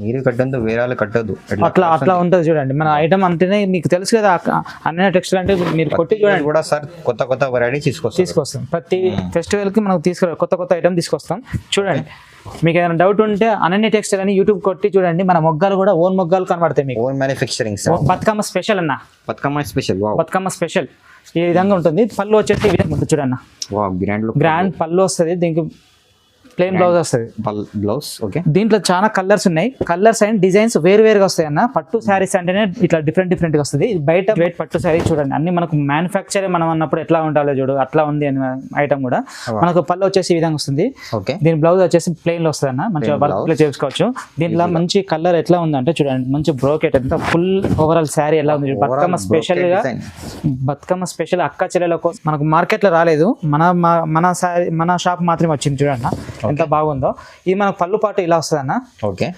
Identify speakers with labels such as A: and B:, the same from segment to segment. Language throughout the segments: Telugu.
A: మీరు కట్టద్దు వేరే వాళ్ళు కట్టద్దు
B: అట్లా అట్లా ఉంటుంది చూడండి. మన ఐటమ్ అంటేనే మీకు తెలుసు కదా అన్న టెక్స్టైల్ అంటే మీరు కొట్టి చూడండి.
A: కూడా సార్ కొత్త కొత్త వెరైటీ తీసుకొస్తారు.
B: తీసుకొస్తాం. ప్రతి ఫెస్టివల్కి మనం తీసుకురా కొత్త కొత్త ఐటమ్ తీసుకొస్తాం. చూడండి. మీకు ఏదైనా డౌట్ ఉంటే అనన్య టెక్స్టైల్ అని యూట్యూబ్ కొట్టి చూడండి. మన మొగ్గాలు కూడా ఓన్ మొగ్గాలు కనబడతాయి మీకు.
A: Own manufacturing sir
B: Bathukamma special అన్న.
A: బతుకమ్మ స్పెషల్
B: బతుకమ్మ స్పెషల్ ఈ విధంగా ఉంటుంది. పళ్ళు వచ్చేసి ఈ విధంగా ఉంటుంది చూడన్న.
A: గ్రాండ్
B: పళ్ళు వస్తుంది. దీనికి ప్లెయిన్ బ్లౌజ్ వస్తుంది.
A: బ్లౌజ్ ఓకే
B: దీంట్లో చాలా కలర్స్ ఉన్నాయి. కలర్స్ అండ్ డిజైన్స్ వేరు వేరుగా వస్తాయి అన్న. పట్టు శారీస్ అంటేనే ఇట్లా డిఫరెంట్ డిఫరెంట్గా వస్తుంది. బయట వెయిట్ పట్టు శారీ చూడండి. అన్ని మనకు మ్యానుఫ్యాక్చర్ మనం అన్నప్పుడు ఎట్లా ఉండాలో చూడు. అట్లా ఉంది అని ఐటమ్ కూడా. మనకు పళ్ళు వచ్చేసి ఈ విధంగా వస్తుంది.
A: ఓకే
B: దీని బ్లౌజ్ వచ్చేసి ప్లెయిన్లో వస్తుంది అన్న మంచిగా వర్క్లో చేసుకోవచ్చు. దీంట్లో మంచి కలర్ ఎట్లా ఉందంటే చూడండి. మంచి బ్రోకెట్ ఎంత ఫుల్ ఓవరాల్ శారీ ఎలా ఉంది. బతుకమ్మ స్పెషల్గా బతుకమ్మ స్పెషల్ అక్క చెల్లెల కోసం మనకు మార్కెట్లో రాలేదు. మన మన శారీ మన షాప్ మాత్రమే వచ్చింది చూడండి. ఎంత బాగుందో. ఇది మనకు పళ్ళు పాటు ఇలా వస్తుంది అన్న
A: ఓకే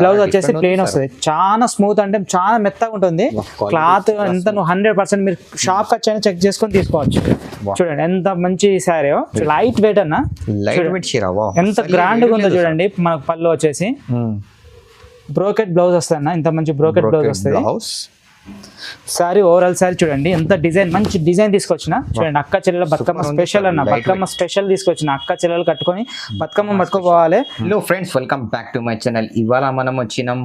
B: బ్లౌజ్ వచ్చేసి ప్లెయిన్ వస్తుంది. చాలా స్మూత్ అంటే చాలా మెత్తగా ఉంటుంది. క్లాత్ ఎంత నువ్వు హండ్రెడ్ పర్సెంట్ మీరు షాప్ వచ్చి చెక్ చేసుకొని తీసుకోవచ్చు. చూడండి ఎంత మంచి శారీ లైట్ వెయిట్ అన్న.
A: లైట్ వెయిట్ చీర వావ్
B: ఎంత గ్రాండ్గా ఉందో చూడండి మనకు పళ్ళు వచ్చేసి. బ్రోకెట్ బ్లౌజ్ వస్తుంది అన్న ఇంత మంచి బ్రోకెట్ బ్లౌజ్ వస్తుంది. సారీ ఓవరాల్ సారీ చూడండి. ఎంత డిజైన్ మంచి డిజైన్ తీసుకొచ్చిన. చూడండి అక్క చెల్లెల బతుకమ్మ స్పెషల్ అన్న. బతుకమ్మ స్పెషల్ తీసుకొచ్చిన అక్క చెల్లెలు కట్టుకొని Bathukamma పట్టుకోపోవాలి
A: hello friends welcome back to my channel ఇవాళ మనం వచ్చినాం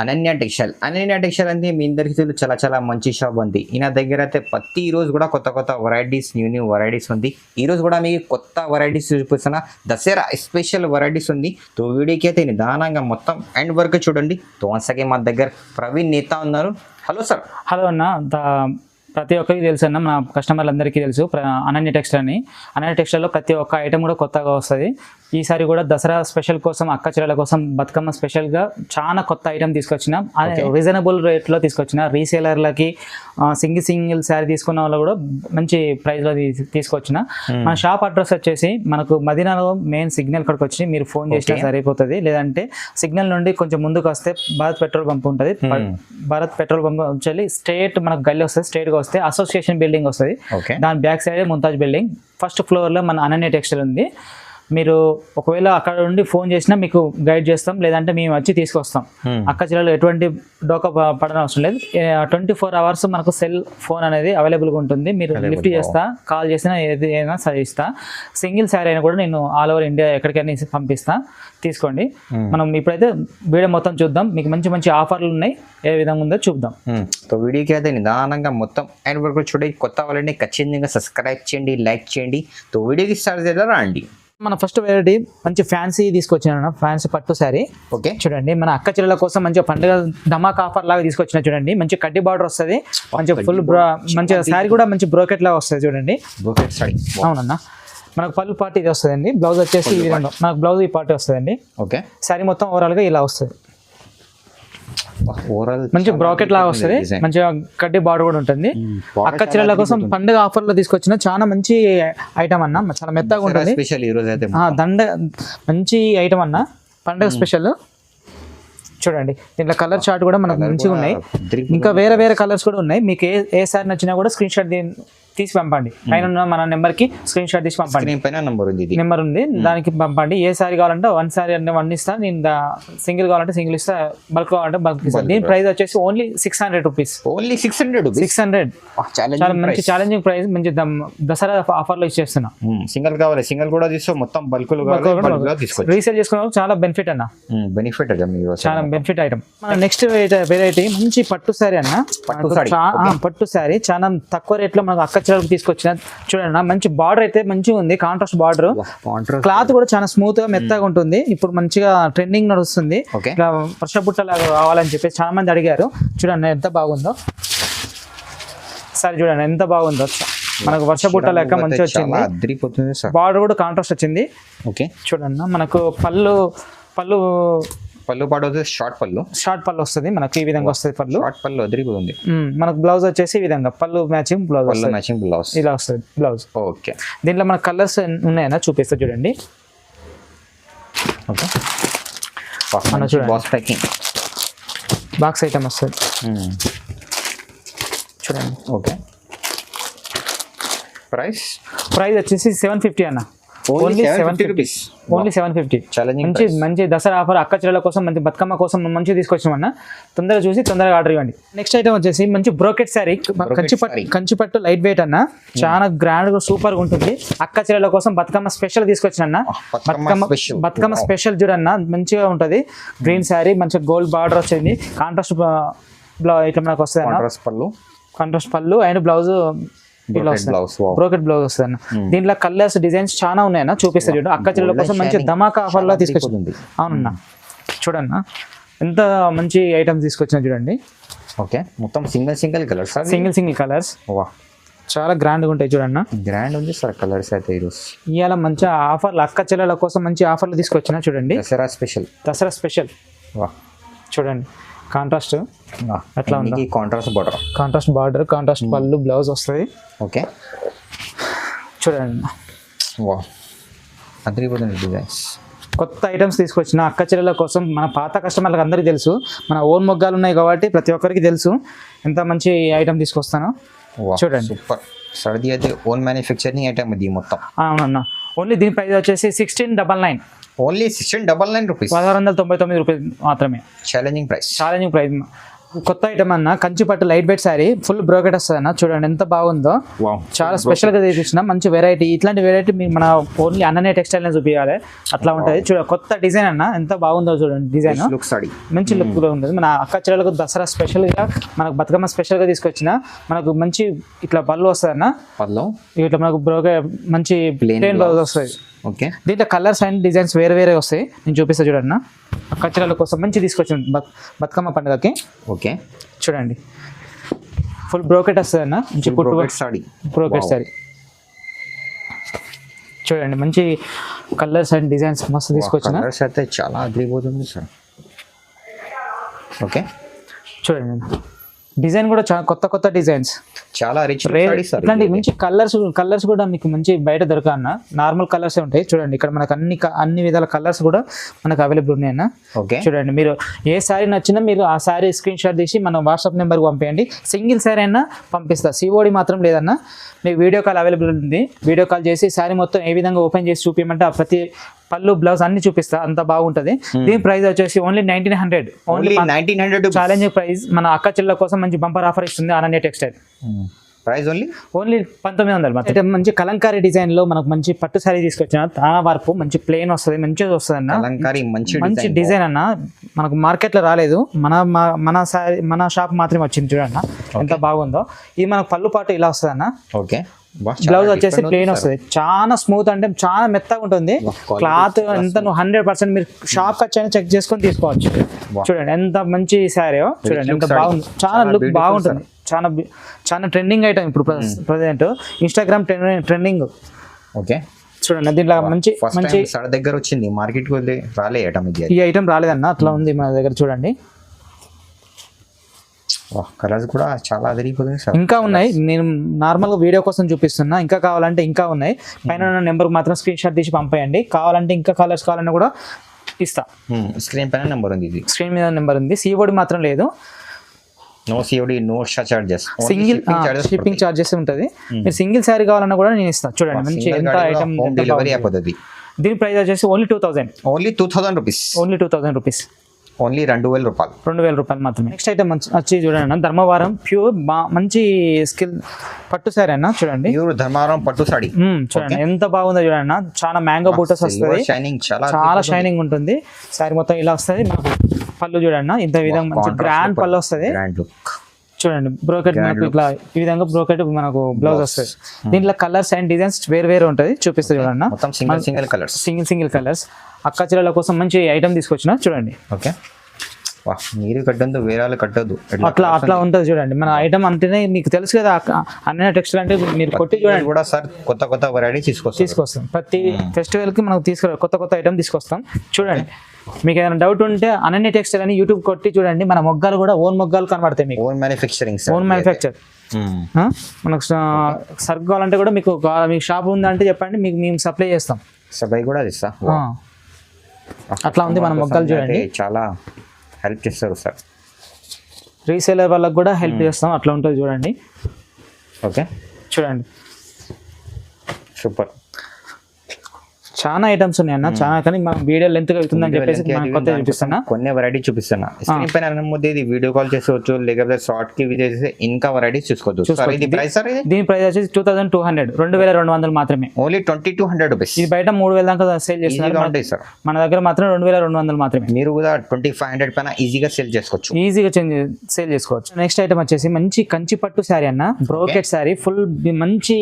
A: అనన్య టెక్స్టైల్. అనన్య టెక్స్టైల్ అంటే మీ అందరికీ తెలుసు చాలా చాలా మంచి షాప్ ఉంది ఈయన దగ్గర అయితే ప్రతి రోజు కూడా కొత్త కొత్త వెరైటీస్ న్యూ న్యూ వెరైటీస్ ఉంది. ఈరోజు కూడా మీకు కొత్త వెరైటీస్ చూపిస్తున్న. దసరా స్పెషల్ వెరైటీస్ ఉంది. తో వీడియోకి అయితే నిదానంగా మొత్తం ఎండ్ వరకు చూడండి. తో వన్సకే మా దగ్గర ప్రవీణ్ నేత ఉన్నారు. హలో సార్
B: హలో అన్న ప్రతి ఒక్కరికి తెలుసు అన్న మన కస్టమర్లందరికీ తెలుసు. అనన్య టెక్స్టైల్ అని. అనన్య టెక్స్టైల్లో ప్రతి ఒక్క ఐటమ్ కూడా కొత్తగా వస్తుంది. ఈసారి కూడా దసరా స్పెషల్ కోసం అక్క చెల్లెల కోసం బతుకమ్మ స్పెషల్గా చాలా కొత్త ఐటమ్ తీసుకొచ్చిన రీజనబుల్ రేట్లో తీసుకొచ్చిన రీసేలర్లకి సింగిల్ సింగిల్ శారీ తీసుకున్న వాళ్ళు కూడా మంచి ప్రైస్లో తీసుకొచ్చిన. మన షాప్ అడ్రస్ వచ్చేసి మనకు మదీనాలో మెయిన్ సిగ్నల్ ఇక్కడికి వచ్చి మీరు ఫోన్ చేసినా
A: Okay.
B: సరిపోతుంది. లేదంటే సిగ్నల్ నుండి కొంచెం ముందుకు వస్తే భారత్ పెట్రోల్ పంప్ ఉంటుంది. భారత్ పెట్రోల్ పంప్ వచ్చి స్ట్రేట్ మనకు గల్లీ వస్తుంది. స్ట్రేట్గా వస్తే అసోసియేషన్ బిల్డింగ్ వస్తుంది.
A: ఓకే
B: దాని back side Mumtaz building first ఫ్లోర్లో మన అనన్య టెక్స్టైల్ ఉంది. మీరు ఒకవేళ అక్కడ నుండి ఫోన్ చేసినా మీకు గైడ్ చేస్తాం లేదంటే మేము వచ్చి తీసుకొస్తాం. అక్క జిల్లాలో ఎటువంటి డోకా పడడం అవసరం లేదు. ట్వంటీ ఫోర్ అవర్స్ మనకు సెల్ ఫోన్ అనేది అవైలబుల్గా ఉంటుంది. మీరు లిఫ్ట్ చేస్తా కాల్ చేసినా ఏది అయినా సరే ఇస్తా. సింగిల్ శారీ అయినా కూడా నేను ఆల్ ఓవర్ ఇండియా ఎక్కడికైనా పంపిస్తా. తీసుకోండి. మనం ఇప్పుడైతే వీడియో మొత్తం చూద్దాం. మీకు మంచి మంచి ఆఫర్లు ఉన్నాయి. ఏ విధంగా ఉందో చూద్దాం.
A: సో వీడియోకి అయితే నిదానంగా మొత్తం ఎండ్ వరకు చూడండి. కొత్త వాళ్ళని ఖచ్చితంగా సబ్స్క్రైబ్ చేయండి లైక్ చేయండి. సో వీడియోకి స్టార్ట్ చేద్దాం రండి.
B: మన ఫస్ట్ వెరైటీ మంచి ఫ్యాన్సీ తీసుకొచ్చిన ఫ్యాన్సీ పట్టు శారీ
A: ఓకే.
B: చూడండి మన అక్క చెల్లెల కోసం మంచిగా పండుగ ధమాక్ ఆఫర్ లాగా తీసుకొచ్చిన చూడండి మంచి కడ్డీ బార్డర్ వస్తుంది. మంచి ఫుల్ మంచిగా శారీ కూడా మంచి బ్రోకెట్ లాగా వస్తుంది చూడండి.
A: బ్రోకెట్ సారీ
B: అవునన్నా. మనకు పళ్ళు పార్ట్ ఇది వస్తుందండి బ్లౌజ్ వచ్చేసి ఈ విధంగా మనకు బ్లౌజ్ ఈ పార్ట్ వస్తుందండి.
A: ఓకే.
B: శారీ మొత్తం ఓవరాల్గా ఇలా వస్తుంది.
A: ఓవరాల్
B: మంచి బ్రాకెట్ లాగా వస్తుంది. మంచిగా కడ్డీ బార్డర్ కూడా ఉంటుంది. అక్క చెల్లెల కోసం పండుగ ఆఫర్లో తీసుకొచ్చిన చాలా మంచి ఐటమ్ అన్న. చాలా మెత్తగా ఉంటుంది.
A: స్పెషల్ ఈ రోజు అయితే
B: దండ మంచి ఐటమ్ అన్న. పండుగ స్పెషల్ చూడండి దీంట్లో కలర్ చార్ట్ కూడా మనకు మంచిగా ఉన్నాయి. ఇంకా వేరే వేరే కలర్స్ కూడా ఉన్నాయి. మీకు ఏ ఏ సారీ నచ్చినా కూడా స్క్రీన్ షాట్ తీసి పంపండి. పైన మన నెంబర్కి స్క్రీన్ షాట్ తీసి పంపండి.
A: పైన నంబర్ ఉంది
B: నెంబర్ ఉంది. దానికి పంపండి. ఏ సారీ కావాలంటే వన్ సారీ అంటే వన్ ఇస్తా. నేను సింగిల్ కావాలంటే సింగిల్ ఇస్తా. బల్క్ కావాలంటే బల్క్ ఇస్తా. దీని ప్రైస్ వచ్చేసి only six hundred rupees.
A: Only six hundred
B: six hundred. చాలా మంచి ఛాలెంజింగ్ ప్రైస్ మంచి దసరా ఆఫర్లో ఇచ్చేస్తున్నా
A: సింగల్ కావాలి. సింగల్ కూడా తీసుకో. మొత్తం బల్కులు బల్క్
B: రీసేల్ చేసుకున్న చాలా బెనిఫిట్ అన్న.
A: బెనిఫిట్
B: చాలా బెనిఫిట్ ఐటమ్ నెక్స్ట్ వెరైటీ మంచి పట్టు శారీ అన్న. చా- ఆ, పట్టు శారీ చాలా తక్కువ రేట్లో మనకు అక్క చెరకు తీసుకొచ్చిన. చూడండి మంచి బార్డర్ అయితే మంచిగా ఉంది కాంట్రాస్ట్ బార్డర్ క్లాత్ కూడా చాలా స్మూత్గా మెత్తగా ఉంటుంది. ఇప్పుడు మంచిగా ట్రెండింగ్ నడుస్తుంది. ఇట్లా వర్షపుట్ట లాగా కావాలని చెప్పి చాలా మంది అడిగారు. చూడండి ఎంత బాగుందో. సరే చూడండి ఎంత బాగుందో. మనకు వర్షపుట్ట లెక్క మంచిగా
A: చాలా
B: వచ్చింది. బార్డర్ కూడా కాంట్రాస్ట్ వచ్చింది.
A: ఓకే
B: చూడండి మనకు పళ్ళు పళ్ళు
A: పళ్ళు పాడు వచ్చేసి షార్ట్ పళ్ళు.
B: షార్ట్ పళ్ళు వస్తుంది మనకు ఈ విధంగా వస్తుంది పళ్ళు.
A: షార్ట్ పళ్ళు అదిరిపోతుంది
B: మ్మ్. మనకు బ్లౌజ్ వచ్చేసి ఈ విధంగా పళ్ళు మ్యాచింగ్ బ్లౌజ్
A: పళ్ళు మ్యాచింగ్ బ్లౌజ్.
B: ఇలా వస్తుంది బ్లౌజ్.
A: ఓకే.
B: దీంట్లో మన కలర్స్ ఉన్నాయన్నా చూపిస్తా చూడండి.
A: ఓకే.
B: మన చూడండి.
A: Boss packing.
B: బాక్స్ ఐటమ్ వస్తుంది. చూడండి.
A: ఓకే. ప్రైస్?
B: ప్రైస్ వచ్చేసి సెవెన్ ఫిఫ్టీ అన్న.
A: Only
B: Only
A: seven
B: 750
A: rupees
B: only seven fifty మంచి మంచి దసరా ఆఫర్ అక్క చెల్లెల కోసం మంచి బతుకమ్మ కోసం మంచి తీసుకొచ్చామన్న తొందరగా చూసి తొందరగా ఆర్డర్ ఇవ్వండి. నెక్స్ట్ ఐటమ్ వచ్చేసి మంచి బ్రోకెట్ శారీ కంచిపట్టు. కంచిపట్టు లైట్ వెయిట్ అన్న. చాలా గ్రాండ్గా సూపర్గా ఉంటుంది. అక్క చెల్లెల కోసం బతుకమ్మ స్పెషల్ తీసుకొచ్చిన
A: బతుకమ్మ
B: బతుకమ్మ స్పెషల్ చూడన్న. మంచిగా ఉంటది. గ్రీన్ శారీ మంచిగా గోల్డ్ బార్డర్ వచ్చింది. కాంట్రాస్ట్ ఇట్లా మనకు వస్తుంది
A: కాంట్రాస్ట్ పళ్ళు.
B: కాంట్రాస్ట్ పళ్ళు అండ్ బ్లౌజ్ వస్తుంది. బ్రోకెట్ బ్లౌజ్ వస్తుంది దీంట్లో కలర్స్ డిజైన్స్ చాలా ఉన్నాయన్న చూపిస్తారు చూడండి అక్క చెల్లెల కోసం మంచి. ధమాకా ఆఫర్లో
A: చాలా
B: తీసుకొచ్చింది. అవునన్నా. చూడన్న. ఎంత మంచి ఐటమ్స్ తీసుకొచ్చిన చూడండి.
A: ఓకే మొత్తం single single colours
B: single single colours
A: వా
B: చాలా గ్రాండ్గా ఉంటాయి చూడన్న.
A: గ్రాండ్ ఉంది సార్ కలర్స్ అయితే ఈరోజు
B: ఇవాళ మంచి ఆఫర్లు అక్క చెల్లెల కోసం మంచి ఆఫర్లు తీసుకొచ్చిన చూడండి.
A: దసరా స్పెషల్
B: దసరా స్పెషల్
A: వా
B: చూడండి. కాంట్రాస్ట్ ఎట్లా ఉందో?
A: Contrast border
B: contrast border contrast పళ్ళు బ్లౌజ్ వస్తుంది
A: ఓకే
B: చూడండి.
A: వా అదిరిపోతుంది డిజైన్స్
B: కొత్త ఐటమ్స్ తీసుకొచ్చిన అక్క చెల్లెల కోసం మన పాత కస్టమర్లకు అందరికీ తెలుసు. మన ఓన్ మొగ్గాలు ఉన్నాయి కాబట్టి ప్రతి ఒక్కరికి తెలుసు. ఎంత మంచి ఐటమ్ తీసుకొస్తానో. చూడండి.
A: సూపర్ సర్ది అయితే ఓన్ మ్యానుఫ్యాక్చరింగ్ ఐటమ్ ఇది మొత్తం.
B: అవునన్నా. ఓన్లీ దీని ప్రైస్ వచ్చేసి sixteen double nine
A: only sixteen double nine rupees.
B: పదహారు వందల తొంభై తొమ్మిది రూపాయలు మాత్రమే.
A: ఛాలెంజింగ్ ప్రైస్
B: ఛాలెంజింగ్ ప్రైస్ కొత్త ఐటమ్ అన్న కంచిపట్టు light weight sari full brocade వస్తుంది అన్న చూడండి ఎంత బాగుందో. చాలా స్పెషల్గా తీసిన మంచి వెరైటీ ఇట్లాంటి వెరైటీ మన ఓన్లీ అన్ననే టెక్స్టైల్ చూపించాలి అట్లా ఉంటుంది. చూడ కొత్త డిజైన్ అన్న. ఎంత బాగుందో చూడండి డిజైన్ మంచి లుక్ కూడా ఉంటుంది. మన అక్క చెల్లెలకు దసరా స్పెషల్గా మనకు బతుకమ్మ స్పెషల్గా తీసుకొచ్చిన. మనకు మంచి ఇట్లా పళ్ళు వస్తుంది అన్న
A: పళ్ళు?
B: ఇట్లా మనకు బ్రోకే మంచి ప్లేన్ బ్లౌజ్. వస్తుంది.
A: ఓకే
B: దీంట్లో కలర్స్ అండ్ డిజైన్స్ వేరే వేరే వస్తాయి. నేను చూపిస్తా చూడండి చెల్లెల కోసం మంచి తీసుకొచ్చాను బత్ బతుకమ్మ పండుగకి.
A: ఓకే
B: చూడండి. ఫుల్ బ్రోకెట్ వస్తుంది అన్న. మంచి కుట్టు
A: సాడీ
B: బ్రోకెట్ సారీ చూడండి మంచి కలర్స్ అండ్ డిజైన్స్ మస్తు తీసుకొచ్చిన.
A: కలర్స్ అయితే చాలా అదిరిపోతుంది సార్. ఓకే
B: చూడండి డిజైన్ కూడా చాలా కొత్త కొత్త డిజైన్స్.
A: చాలా రిచ్
B: ఇట్లాంటి మంచి కలర్స్ కలర్స్ కూడా మీకు మంచి బయట దొరకన్న నార్మల్ కలర్స్ ఉంటాయి. చూడండి ఇక్కడ మనకు అన్ని అన్ని విధాల కలర్స్ కూడా మనకు అవైలబుల్ ఉన్నాయన్న
A: ఓకే.
B: చూడండి మీరు ఏ శారీ నచ్చినా మీరు ఆ శారీ స్క్రీన్ షాట్ తీసి మన వాట్సాప్ నెంబర్కి పంపేయండి. సింగిల్ శారీ అయినా పంపిస్తా. సిఓడి మాత్రం లేదన్న. మీకు వీడియో కాల్ అవైలబుల్ ఉంది. వీడియో కాల్ చేసి శారీ మొత్తం ఏ విధంగా ఓపెన్ చేసి చూపించమంటే ప్రతి పళ్ళు బ్లౌజ్ అన్ని చూపిస్తా అంత బాగుంటుంది. దీని ప్రైస్ వచ్చేసి only nineteen hundred
A: only nineteen hundred
B: challenge price మన అక్క చెల్లెల కోసం మంచి బంపర్ ఆఫర్ ఇస్తుంది Ananya textile
A: price only?
B: Only పంతొమ్మిది వందలు మాత్రం అయితే మంచి కలంకారీ డిజైన్లో మనకు మంచి పట్టు శారీ తీసుకొచ్చిన తానా వర్పు మంచి ప్లేన్ వస్తుంది మంచిగా వస్తుంది అన్న
A: అలంకారీ మంచి
B: మంచి
A: డిజైన్
B: అన్న. మనకు మార్కెట్లో రాలేదు. మన మన శారీ మన షాప్ మాత్రమే వచ్చింది చూడన్న ఎంత బాగుందో. ఇది మనకు పళ్ళు పాటు ఇలా వస్తుంది అన్న
A: ఓకే
B: బ్లౌజ్ వచ్చేసి ప్లేన్ వస్తుంది. చాలా స్మూత్ అంటే చాలా మెత్తగా ఉంటుంది. క్లాత్ ఎంత నువ్వు హండ్రెడ్ పర్సెంట్ మీరు షాప్ వచ్చాయని చెక్ చేసుకొని తీసుకోవచ్చు. చూడండి ఎంత మంచి శారీ. చూడండి ఎంత. బాగుంది. చాలా లుక్ బాగుంటుంది. చాలా చాలా ట్రెండింగ్ ఐటమ్ ఇప్పుడు ప్రజెంట్ ఇన్స్టాగ్రామ్ ట్రెండింగ్
A: ఓకే.
B: చూడండి దీంట్లో మంచి మంచి
A: సడ దగ్గర వచ్చింది మార్కెట్కి వెళ్ళి రాలే ఐటమ్ ఇది.
B: ఈ ఐటమ్ రాలేదన్న అట్లా ఉంది మన దగ్గర చూడండి.
A: కలర్స్ కూడా చాలా అదిరిపోతుంది సార్.
B: ఇంకా ఉన్నాయి నేను నార్మల్గా వీడియో కోసం చూపిస్తున్నా ఇంకా కావాలంటే ఇంకా ఉన్నాయి. పైన ఉన్న నెంబర్కి మాత్రం స్క్రీన్ షాట్ తీసి పంపేయండి. కావాలంటే ఇంకా కలర్స్ కావాలన్నా కూడా ఇస్తా.
A: స్క్రీన్ పైన నెంబర్ ఉంది ఇది.
B: స్క్రీన్ మీద నెంబర్ ఉంది. సీఓడి మాత్రం లేదు.
A: No COD no extra charges
B: single shipping charges ఉంటుంది. మీరు సింగిల్ శారీ కావాలన్నా కూడా నేను ఇస్తాను చూడండి మంచి ఎంత ఐటమ్
A: డెలివరీ అయిపోతుంది.
B: దీని ప్రైస్ వచ్చేసి only two thousand
A: only two thousand rupees
B: only two thousand rupees
A: only రెండు వేల రూపాయలు.
B: రెండు వేల రూపాయలు మాత్రమే. నెక్స్ట్ ఐటమ్ వచ్చి చూడండి ధర్మవరం ప్యూర్ మంచి స్కిల్ పట్టు శారీ అన్న చూడండి.
A: ప్యూర్ ధర్మారం పట్టు సాడీ
B: మ్మ్, చూడండి ఎంత బాగుందో చూడండి అన్న. చాలా మ్యాంగో బూటస్ వస్తుంది.
A: షైనింగ్ చాలా
B: చాలా షైనింగ్ ఉంటుంది. శారీ మొత్తం ఇలా వస్తుంది. మనకు పళ్ళు చూడండి ఇంత విధంగా మంచి గ్రాండ్ పళ్ళు వస్తుంది. చూడండి బ్రోకెట్ మనకు ఇట్లా ఈ విధంగా బ్రోకెట్ మనకు బ్లౌజ్ వస్తుంది. దీంట్లో కలర్స్ అండ్ డిజైన్స్ వేరు వేరు ఉంటుంది. చూపిస్తా చూడండి
A: single single colours
B: single single colours అక్క చెల్లెల కోసం మంచి ఐటమ్ తీసుకొచ్చిన. చూడండి.
A: ఓకే మీరు కట్టద్దు వేరే కట్టద్దు.
B: అట్లా అట్లా ఉంటుంది చూడండి. మన ఐటమ్ అంటేనే మీకు తెలుసు కదా అన్న టెక్స్టైల్ అంటే మీరు కొట్టి చూడండి.
A: కూడా సార్ కొత్త కొత్త వెరైటీ తీసుకొస్తారు.
B: తీసుకొస్తాం. ప్రతి ఫెస్టివల్కి మనకు తీసుకురా కొత్త కొత్త ఐటమ్ తీసుకొస్తాం. చూడండి. మీకు ఏదైనా డౌట్ ఉంటే అనన్య టెక్స్టైల్ అని యూట్యూబ్ కొట్టి చూడండి. మన మొగ్గాలు కూడా ఓన్ మొగ్గాలు కనబడతాయి మీకు.
A: ఓన్ మ్యానుఫ్యాక్చరింగ్
B: ఓన్ మ్యానుఫ్యాక్చర్ మనకు సరుకు కావాలంటే కూడా మీకు మీకు షాప్ ఉందంటే చెప్పండి. మీకు మేము సప్లై చేస్తాం.
A: సభై కూడా ఇస్తా.
B: అట్లా ఉంది మన మొగ్గలు చూడండి.
A: చాలా హెల్ప్ చేస్తారు సార్.
B: రీసేలర్ వాళ్ళకి కూడా హెల్ప్ చేస్తాం. అట్లా ఉంటుంది చూడండి.
A: ఓకే.
B: చూడండి.
A: సూపర్.
B: చాలా ఐటమ్స్ ఉన్నాయి అన్న చాలా కానీ మనం వీడియో లెంత్ అవుతుందని చెప్పేసి కొత్త చూపిస్తున్నా.
A: కొన్ని వెరైటీ చూపిస్తున్నా. స్క్రీన్ పైన నమ్మొద్దు ఇది వీడియో కాల్ చేసుకోవచ్చు లేకపోతే షార్ట్కి చేసి ఇంకా వెరైటీస్ చూసుకోవచ్చు. ఇది ప్రైస్ సార్ ఇది?
B: దీని ప్రైస్ వచ్చేసి టూ థౌసండ్ టూ హండ్రెడ్ రెండు వేల రెండు వందలు మాత్రమే.
A: Only twenty two hundred rupees
B: ఇది బయట మూడు వేల దాకా సేల్ చేస్తున్నారు.
A: ఉంటాయి సార్.
B: మన దగ్గర మాత్రం రెండు వేల రెండు వందలు మాత్రమే.
A: మీరు కూడా ట్వంటీ ఫైవ్ హండ్రెడ్ పైన ఈజీగా సేల్ చేసుకోవచ్చు.
B: ఈజీగా చేంజ్ సేల్ చేసుకోవచ్చు. నెక్స్ట్ ఐటమ్ వచ్చేసి మంచి కంచి పట్టు శారీ అన్న బ్రోకెట్ శారీ ఫుల్ మంచి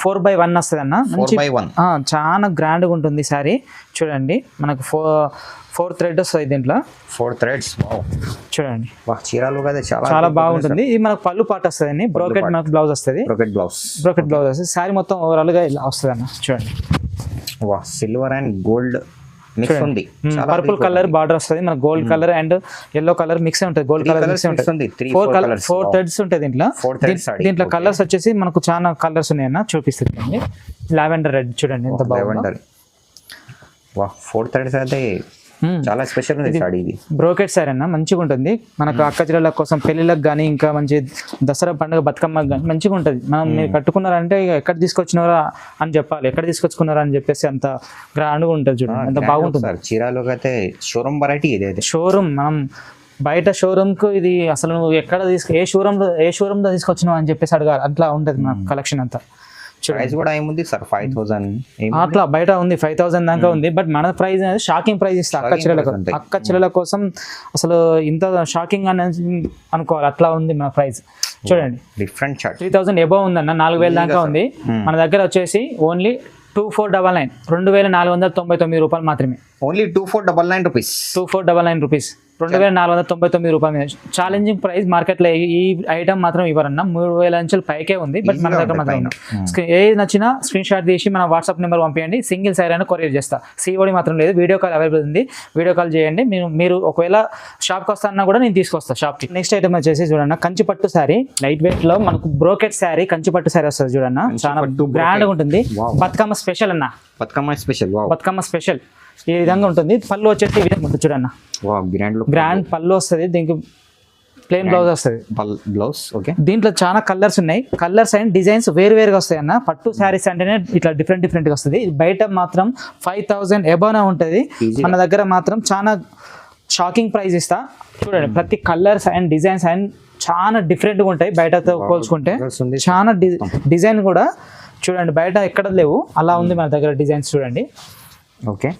B: ఫోర్ బై వన్ వస్తుంది అన్న
A: ఫోర్
B: మంచి
A: బై వన్
B: ఆ, చాలా గ్రాండ్గా ఉంటుంది శారీ చూడండి మనకు ఫోర్ ఫోర్ థ్రెడ్ వస్తుంది దీంట్లో.
A: ఫోర్ థ్రెడ్స్
B: చూడండి.
A: చీరాలు కదా చాలా
B: చాలా బాగుంటుంది. ఇది మనకు పళ్ళు పాట వస్తుంది అండి బ్రోకెట్ మనకు బ్లౌజ్ వస్తుంది.
A: బ్రోకెట్ బ్లౌజ్
B: బ్రోకెట్ బ్లౌజ్ వస్తుంది. శారీ మొత్తం ఓవరాల్గా ఇలా వస్తుంది అన్న చూడండి
A: వా సిల్వర్ అండ్ గోల్డ్ మిక్స్ ఉంది.
B: పర్పుల్ కలర్ బార్డర్ వస్తుంది. మన gold colour and yellow colour mix ఉంటుంది. Gold colour mix. ఉంటుంది. Four colour. ఫోర్. థ్రెడ్స్ ఉంటాయి దీంట్లో.
A: సారీ.
B: దీంట్లో. కలర్స్ వచ్చేసి మనకు చాలా కలర్స్ ఉన్నాయన్న చూపిస్తుంది. లావెండర్ రెడ్ చూడండి ఎంత బాగుందో.
A: లెవెండర్ వా ఫోర్ థ్రెడ్స్ అయితే చాలా స్పెషల్ ఉంది సాడీ ఇది.
B: బ్రోకెట్ సారీ అన్న మంచిగా ఉంటుంది. మనకు అక్క చెల్లెల కోసం పెళ్ళిళ్ళకి కానీ ఇంకా మంచి దసరా పండుగ బతుకమ్మకి కానీ మంచిగా ఉంటుంది. మనం మీరు కట్టుకున్నారంటే ఎక్కడ తీసుకొచ్చినారా అని చెప్పాలి. ఎక్కడ తీసుకొచ్చుకున్నారా అని చెప్పేసి అంత గ్రాండ్గా ఉంటుంది చూడండి ఎంత బాగుంటుంది.
A: సార్. అయితే షోరూమ్ వెరైటీ ఇది అయితే.
B: షోరూమ్ మనం బయట షోరూమ్కు ఇది అసలు నువ్వు ఎక్కడ తీసుకు ఏ షోరూమ్ ఏ షోరూమ్లో తీసుకొచ్చినావు అని చెప్పేసి అడగాలి. అట్లా ఉంటుంది మన కలెక్షన్ అంతా.
A: ప్రైస్ కూడా ఏముంది? సార్ ఫైవ్ థౌసండ్
B: అట్లా బయట ఉంది ఫైవ్ థౌసండ్ దాకా ఉంది బట్ మన ప్రైస్ అనేది షాకింగ్ ప్రైస్ ఇస్తా అక్క చెల్లెల
A: అంతే.
B: అక్క చెల్లెల కోసం అసలు ఇంత షాకింగ్ అనేది అనుకోవాలి అట్లా ఉంది మన ప్రైస్ చూడండి.
A: Different chart
B: three thousand above ఉందన్న నాలుగు వేల దాకా ఉంది. మన దగ్గర వచ్చేసి only two four double nine రెండు వేల నాలుగు వందల తొంభై తొమ్మిది రూపాయలు మాత్రమే.
A: Only two four double nine rupees
B: two four double nine rupees రెండు వేల నాలుగు వందల తొంభై తొమ్మిది రూపాయల ఛాలెంజింగ్ ప్రైస్ మార్కెట్లో ఈ- ఈ ఐటమ్ మాత్రం ఇవ్వరన్నా. మూడు వేల అంచెలు పైకే ఉంది బట్ మన దగ్గర మాత్రం. స్క్రీ- ఏది నచ్చినా స్క్రీన్ షాట్ తీసి మన వాట్సాప్ నెంబర్ పంపించండి సింగిల్ సైడ్ అయినా కొరియర్ చేస్తా. సిఓడి మాత్రం లేదు వీడియో కాల్ అవైలబుల్ ఉంది. వీడియో కాల్ చేయండి. మీరు మీరు ఒకవేళ షాప్కి వస్తానన్నా కూడా నేను తీసుకొస్తా షాప్కి నెక్స్ట్ ఐటమ్ వచ్చేసి చూడన్న కంచి పట్టు శారీ లైట్ వెయిట్లో మనకు బ్రోకెట్ శారీ కంచి పట్టు శారీ వస్తుంది చూడన్న. చాలా గా ఉంటుంది. బతుకమ్మ స్పెషల్ అన్న.
A: బతుకమ్మ స్పెషల్
B: బతుకమ్మ స్పెషల్ ఈ విధంగా ఉంటుంది. పళ్ళు వచ్చేసి ఈ విధంగా ఉంటుంది చూడన్న.
A: గ్రాండ్
B: పళ్ళు వస్తుంది దీనికి ప్లెయిన్ బ్లౌజ్ వస్తుంది.
A: బ్లౌజ్ ఓకే
B: దీంట్లో చాలా కలర్స్ ఉన్నాయి. కలర్స్ అండ్ డిజైన్స్ వేరు వేరుగా వస్తాయి అన్న. పట్టు శారీస్ అంటేనే ఇట్లా డిఫరెంట్ డిఫరెంట్గా వస్తుంది. బయట మాత్రం ఫైవ్ థౌజండ్ ఎబోనే ఉంటుంది. మన దగ్గర మాత్రం చాలా షాకింగ్ ప్రైస్ ఇస్తా. చూడండి ప్రతి కలర్స్ అండ్ డిజైన్స్ అండ్ చాలా డిఫరెంట్గా ఉంటాయి బయటతో పోల్చుకుంటే. చాలా డిజైన్ కూడా చూడండి బయట ఎక్కడ లేవు. అలా ఉంది మన దగ్గర డిజైన్స్ చూడండి.
A: ఓకే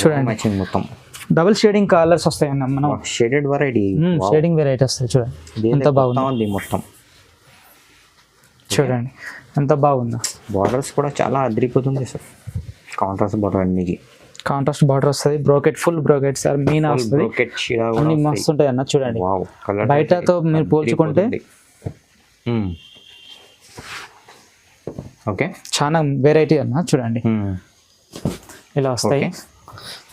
B: చూడండి.
A: మొత్తం.
B: డబుల్ షేడింగ్ కలర్స్ వస్తాయి అన్న మనం
A: షేడెడ్ వెరైటీ
B: షేడింగ్ వెరైటీ వస్తాయి చూడండి. ఎంత బాగుంది.
A: మొత్తం.
B: చూడండి. ఎంత బాగుందో.
A: బార్డర్స్ కూడా చాలా అదిరిపోతుంది సార్. కాంట్రాస్ట్ బార్డర్ అన్నికి
B: కాంట్రాస్ట్ బార్డర్ వస్తుంది. Brocade full brocade sir. Meena వస్తుంది. అన్ని మస్తు ఉంటాయి అన్న చూడండి బయటతో మీరు పోల్చుకుంటే.
A: ఓకే
B: చాలా వెరైటీ అన్న చూడండి. ఇలా వస్తాయి.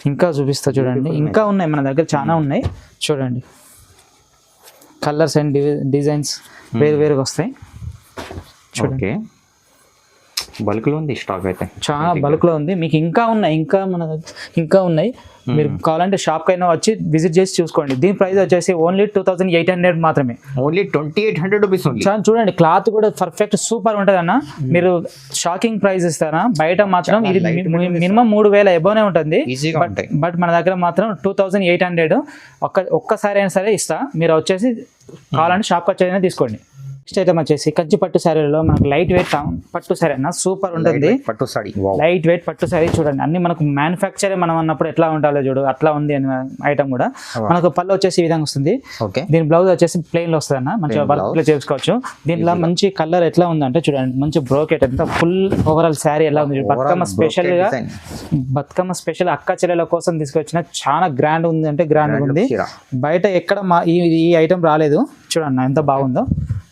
B: ఇంకా చూపిస్తా చూడండి. ఇంకా ఉన్నాయి మన దగ్గర చాలా ఉన్నాయి. చూడండి. కలర్స్ అండ్ డిజైన్స్ వేరు వేరుగా వస్తాయి. చూడండి.
A: ఓకే బల్క్లో ఉంది స్టాక్ అయితే.
B: చాలా బల్క్లో ఉంది. మీకు ఇంకా ఉన్నాయి ఇంకా మన ఇంకా ఉన్నాయి. మీరు కావాలంటే షాప్కి అయినా వచ్చి విజిట్ చేసి చూసుకోండి. దీని ప్రైస్ వచ్చేసి only two thousand eight hundred మాత్రమే.
A: Only twenty eight hundred rupees only
B: చాలా చూడండి క్లాత్ కూడా పర్ఫెక్ట్ సూపర్ ఉంటుంది అన్న. మీరు షాకింగ్ ప్రైస్ ఇస్తారా? బయట మాత్రం ఇది మినిమం మూడు వేల ఎబోనే ఉంటుంది. బట్ మన దగ్గర మాత్రం టూ థౌజండ్ ఎయిట్ హండ్రెడ్ ఒక్క ఒక్కసారి అయినా సరే ఇస్తా. మీరు వచ్చేసి కావాలంటే షాప్కి వచ్చేదైనా తీసుకోండి. నెక్స్ట్ ఐటమ్ వచ్చేసి కంచి పట్టు శారీలో మనకు లైట్ వెయిట్ పట్టు శారీ అన్న సూపర్ ఉంటుంది.
A: పట్టు సారీ వావ్
B: లైట్ వెయిట్ పట్టు శారీ చూడండి. అన్ని మనకు మ్యానుఫ్యాక్చర్ మనం అన్నప్పుడు ఎట్లా ఉండాలో చూడు. అట్లా ఉంది అని ఐటమ్ కూడా. మనకు పళ్ళు వచ్చేసి ఈ విధంగా వస్తుంది.
A: ఓకే
B: దీని బ్లౌజ్ వచ్చేసి ప్లెయిన్లో వస్తుంది అన్న. మంచిగా
A: Plain
B: వర్క్ చేసుకోవచ్చు. దీంట్లో మంచి కలర్ ఎట్లా ఉందంటే చూడండి. మంచి బ్రోకెట్ ఎంత ఫుల్ ఓవరాల్ శారీ ఎలా ఉంది బతుకమ్మ
A: స్పెషల్గా.
B: బతుకమ్మ స్పెషల్ అక్క చెల్లెల కోసం తీసుకొచ్చిన చాలా గ్రాండ్ ఉంది అంటే గ్రాండ్ ఉంది. బయట ఎక్కడ మా ఈ ఐటమ్ రాలేదు. చూడండి ఎంత బాగుందో.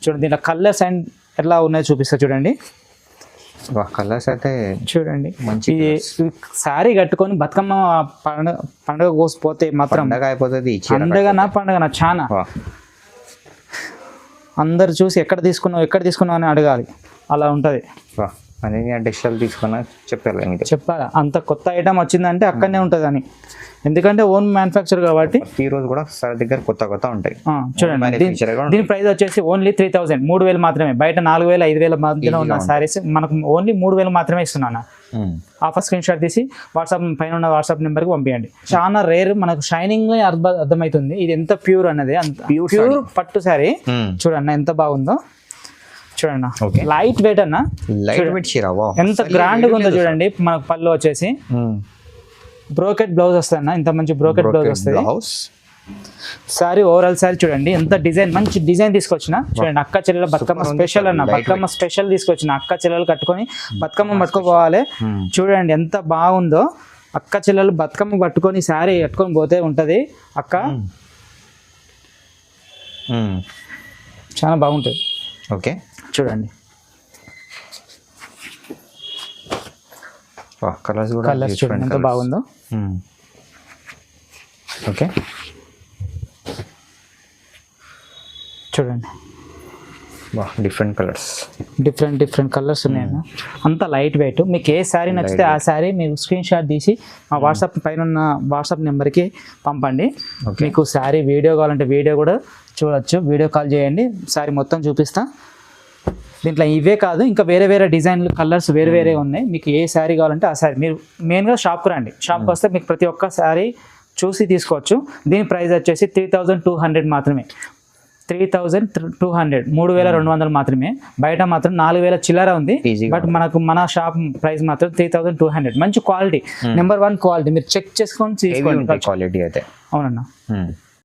B: చూడండి దీంట్లో కలర్స్ అండ్ ఎట్లా ఉన్నాయో చూపిస్తా చూడండి.
A: వా కలర్స్ అయితే
B: చూడండి.
A: మంచి
B: శారీ కట్టుకొని బతుకమ్మ పండుగ పండుగ కోసిపోతే మాత్రం
A: పండగ అయిపోతుంది ఈ చీర
B: పండుగనా పండుగనా చాలా అందరు చూసి ఎక్కడ తీసుకున్నావు ఎక్కడ తీసుకున్నావు అని అడగాలి. అలా ఉంటుంది.
A: టెక్స్టైల్ తీసుకున్నా చెప్పాలి
B: చెప్పాలి? అంత కొత్త ఐటమ్ వచ్చిందంటే అక్కడనే ఉంటుంది అని ఎందుకంటే ఓన్ మ్యానుఫ్యాక్చర్ కాబట్టి
A: ప్రతి రోజు కూడా సార్ దగ్గర కొత్త కొత్త ఉంటాయి.
B: చూడండి. దీని- ప్రైస్ వచ్చేసి ఓన్లీ త్రీ థౌసండ్ మూడు వేలు మాత్రమే. బయట నాలుగు వేలు ఐదు వేల మధ్యలో ఉన్న సారీస్ మనకు ఓన్లీ మూడు వేలు మాత్రమే ఇస్తున్నాను. ఆఫర్ స్క్రీన్ షాట్ తీసి వాట్సాప్ పైన ఉన్న వాట్సాప్ నెంబర్కి పంపించండి చాలా రేర్ మనకు షైనింగ్ అర్థం అర్థమవుతుంది. ఇది ఎంత ప్యూర్ అన్నది. అంత ప్యూర్ పట్టు సారీ
A: ఉమ్.
B: చూడన్న ఎంత బాగుందో.
A: Okay.
B: లైట్ వెయిట్ అన్న.
A: లైట్ వెయిట్ చీర
B: ఎంత గ్రాండ్గా ఉందో చూడండి. మనకు పళ్ళు వచ్చేసి. బ్రోకెట్ బ్లౌజ్ వస్తుంది అన్న. ఇంత మంచి బ్రోకెట్ బ్లౌజ్ వస్తుంది సారీ ఓవరాల్ సారీ చూడండి. ఎంత డిజైన్ మంచి డిజైన్ తీసుకొచ్చిన. చూడండి అక్క చెల్లెల బతుకమ్మ స్పెషల్ అన్న. బతుకమ్మ స్పెషల్ తీసుకొచ్చిన అక్క చెల్లెలు కట్టుకొని బతుకమ్మ పట్టుకోపోవాలి చూడండి ఎంత బాగుందో. అక్క చెల్లెలు బతుకమ్మ పట్టుకొని సారీ కట్టుకొని పోతే ఉంటది. అక్క చాలా బాగుంటుంది.
A: ఓకే
B: చూడండి.
A: కలర్స్ కూడా
B: కలర్స్ చూడండి ఎంత బాగుందో.
A: ఓకే
B: చూడండి.
A: వా different colours
B: different different colours ఉన్నాయి. అంత లైట్ వెయిట్ మీకు ఏ శారీ నచ్చితే ఆ శారీ మీరు స్క్రీన్ షాట్ తీసి మా వాట్సాప్ పైన ఉన్న వాట్సాప్ నెంబర్కి పంపండి. మీకు శారీ వీడియో కావాలంటే వీడియో కూడా చూడొచ్చు. వీడియో కాల్ చేయండి. శారీ మొత్తం చూపిస్తా. దీంట్లో ఇవే కాదు ఇంకా వేరే వేరే డిజైన్లు కలర్స్ వేరే వేరే ఉన్నాయి. మీకు ఏ శారీ కావాలంటే ఆ శారీ. మీరు మెయిన్గా షాప్కి రండి. షాప్కి వస్తే మీకు ప్రతి ఒక్క శారీ చూసి తీసుకోవచ్చు. దీని ప్రైస్ వచ్చేసి త్రీ థౌజండ్ టూ హండ్రెడ్ మాత్రమే. త్రీ థౌజండ్ టూ హండ్రెడ్ మూడు వేల రెండు వందలు మాత్రమే. బయట మాత్రం నాలుగు వేల చిల్లర ఉంది. బట్ మనకు మన షాప్ ప్రైస్ మాత్రం త్రీ థౌజండ్ టూ హండ్రెడ్. మంచి క్వాలిటీ. Number one quality. మీరు చెక్ చేసుకొని
A: క్వాలిటీ అయితే.
B: అవునన్నా.